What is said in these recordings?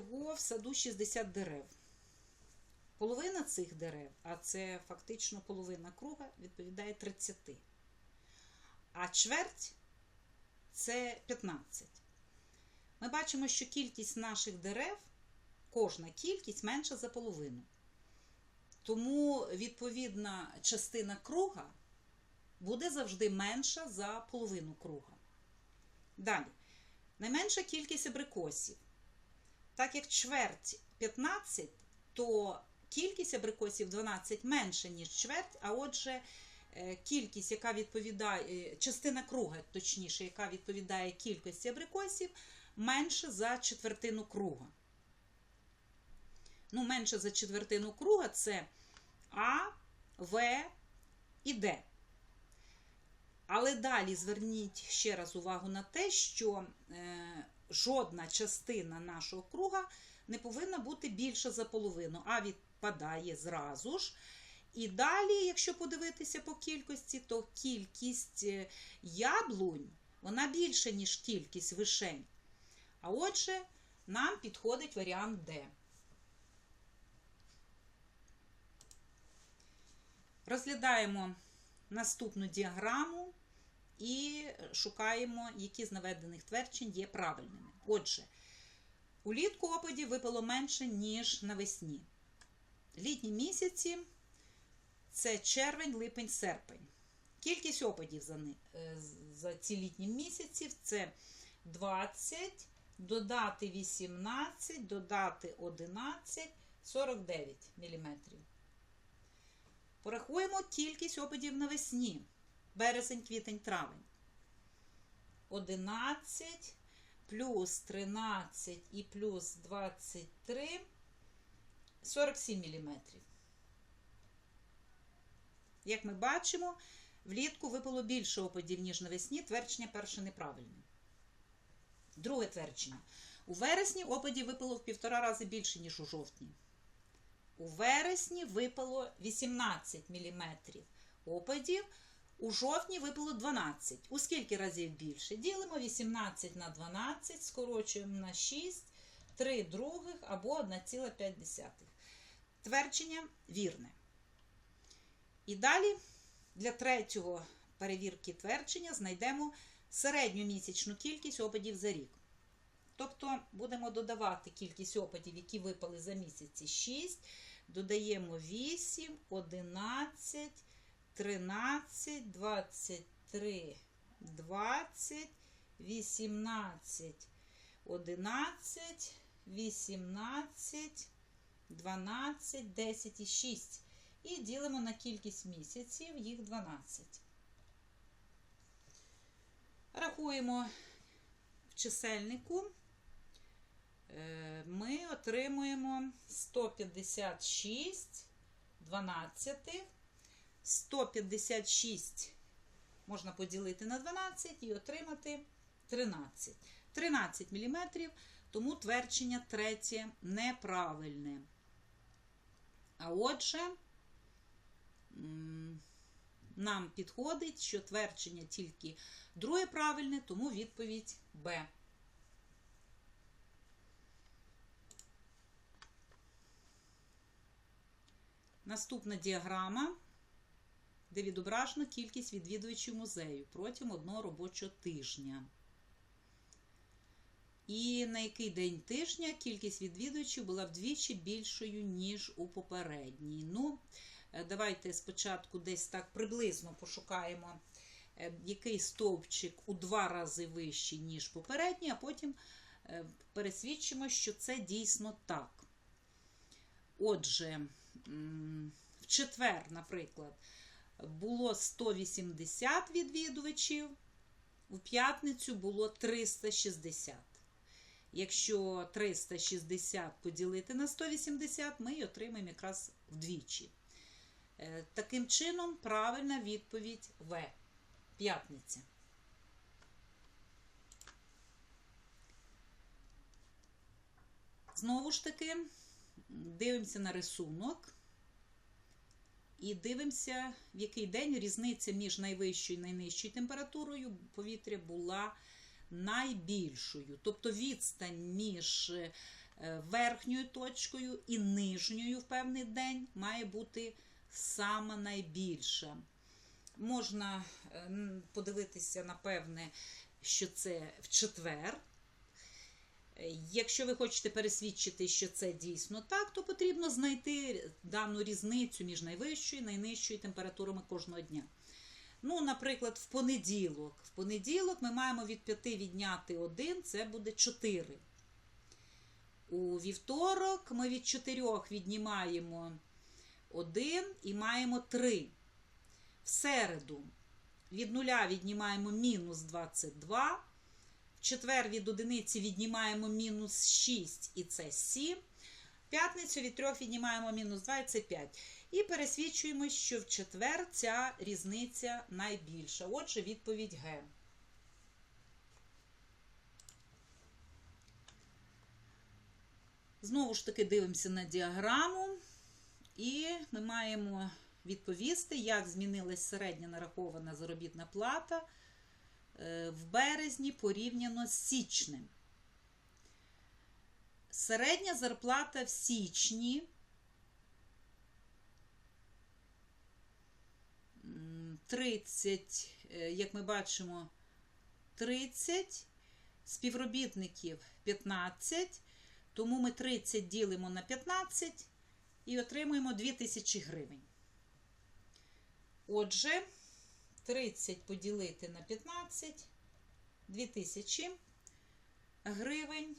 всього в саду 60 дерев. Половина цих дерев, а це фактично половина круга, відповідає 30. А чверть це 15. Ми бачимо, що кількість наших дерев, кожна кількість менша за половину. Тому відповідна частина круга буде завжди менша за половину круга. Далі. Найменша кількість абрикосів. Так як чверть 15, то кількість абрикосів 12 менша, ніж чверть, а отже, е, кількість, яка відповідає, е, частина круга, точніше, яка відповідає кількості абрикосів, менше за четвертину круга. Ну, менше за четвертину круга це А, В і Д. Але далі зверніть ще раз увагу на те, що е, жодна частина нашого круга не повинна бути більша за половину, а відпадає зразу ж. І далі, якщо подивитися по кількості, то кількість е, яблунь вона більша, ніж кількість вишень. А отже, нам підходить варіант Д. Розглядаємо наступну діаграму і шукаємо, які з наведених тверджень є правильними. Отже, улітку опадів випало менше, ніж навесні. Літні місяці це червень, липень, серпень. Кількість опадів за, е, за ці літні місяці це 20, додати 18, додати 11, 49 мм. Порахуємо кількість опадів навесні. Березень, квітень, травень. 11 плюс 13 і плюс 23 47 мм. Як ми бачимо, влітку випало більше опадів, ніж навесні. Твердження перше неправильне. Друге твердження. У вересні опадів випало в півтора рази більше, ніж у жовтні. У вересні випало 18 мм опадів, у жовтні випало 12. У скільки разів більше? Ділимо 18 на 12, скорочуємо на 6, 3 других або 1,5. Твердження вірне. І далі для третього перевірки твердження знайдемо середню місячну кількість опадів за рік. Тобто будемо додавати кількість опадів, які випали за місяці 6, додаємо 8, 11, 13, 23, 20, 18, 11, 18, 12, 10 і 6. І ділимо на кількість місяців, їх 12. Рахуємо в чисельнику. Е, Ми отримуємо 156 12. 156 можна поділити на 12 і отримати 13. 13 мм, тому твердження третє неправильне. А отже, нам підходить, що твердження тільки друге правильне, тому відповідь Б. Наступна діаграма, де відображена кількість відвідувачів музею протягом одного робочого тижня. І на який день тижня кількість відвідувачів була вдвічі більшою, ніж у попередній. Ну, е, давайте спочатку десь так приблизно пошукаємо, е, який стовпчик у два рази вищий, ніж попередній, а потім е, пересвідчимо, що це дійсно так. Отже, в четвер, наприклад, було 180 відвідувачів, у п'ятницю було 360. Якщо 360 поділити на 180, ми й отримаємо якраз вдвічі. Е, Таким чином, правильна відповідь В. П'ятниця. Знову ж таки, дивимося на рисунок і дивимося, в який день різниця між найвищою і найнижчою температурою повітря була найбільшою. Тобто відстань між е, верхньою точкою і нижньою в певний день має бути саме найбільша. Можна е, подивитися, напевне, що це в четвер. Якщо ви хочете пересвідчити, що це дійсно так, то потрібно знайти дану різницю між найвищою і найнижчою температурами кожного дня. Ну, наприклад, в понеділок. В понеділок ми маємо від 5 відняти 1, це буде 4. У вівторок ми від 4 віднімаємо 1 і маємо 3. В середу від 0 віднімаємо мінус 22. Четвер від одиниці віднімаємо мінус 6, і це 7. П'ятницю від 3 віднімаємо мінус 2, і це 5. І пересвідчуємо, що в четвер ця різниця найбільша. Отже, відповідь Г. Знову ж таки дивимося на діаграму, і ми маємо відповісти, як змінилась середня нарахована заробітна плата в березні порівняно з січнем. Середня зарплата в січні 30, е, як ми бачимо, 30, співробітників 15, тому ми 30 ділимо на 15 і отримуємо 2000 гривень. Отже, 30 поділити на 15, 2000 гривень.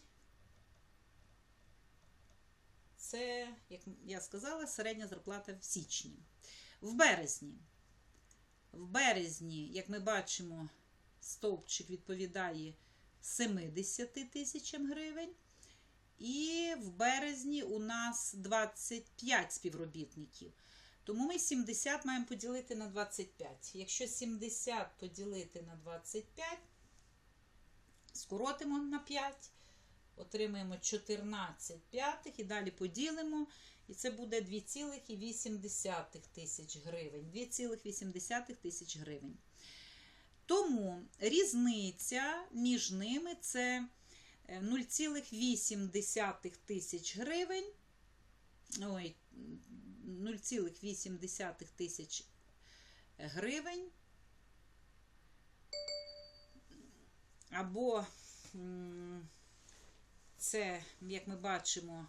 Це, як я сказала, середня зарплата в січні. В березні. В березні, як ми бачимо, стовпчик відповідає 70 тисячам гривень. І в березні у нас 25 співробітників. Тому ми 70 маємо поділити на 25. Якщо 70 поділити на 25, скоротимо на 5, отримаємо 14 п'ятих і далі поділимо. І це буде 2,8 тисяч гривень. 2,8 тисяч гривень. Тому різниця між ними це 0,8 тисяч гривень. Ой, 0,8 тисяч гривень. Або це, як ми бачимо,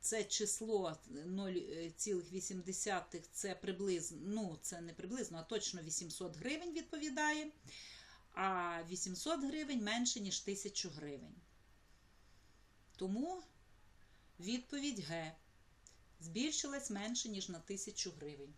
це число 0,8 це приблизно, ну, це не приблизно, а точно 800 гривень відповідає. А 800 гривень менше, ніж 1000 гривень. Тому відповідь Г. Збільшилась менше, ніж на 1000 гривень.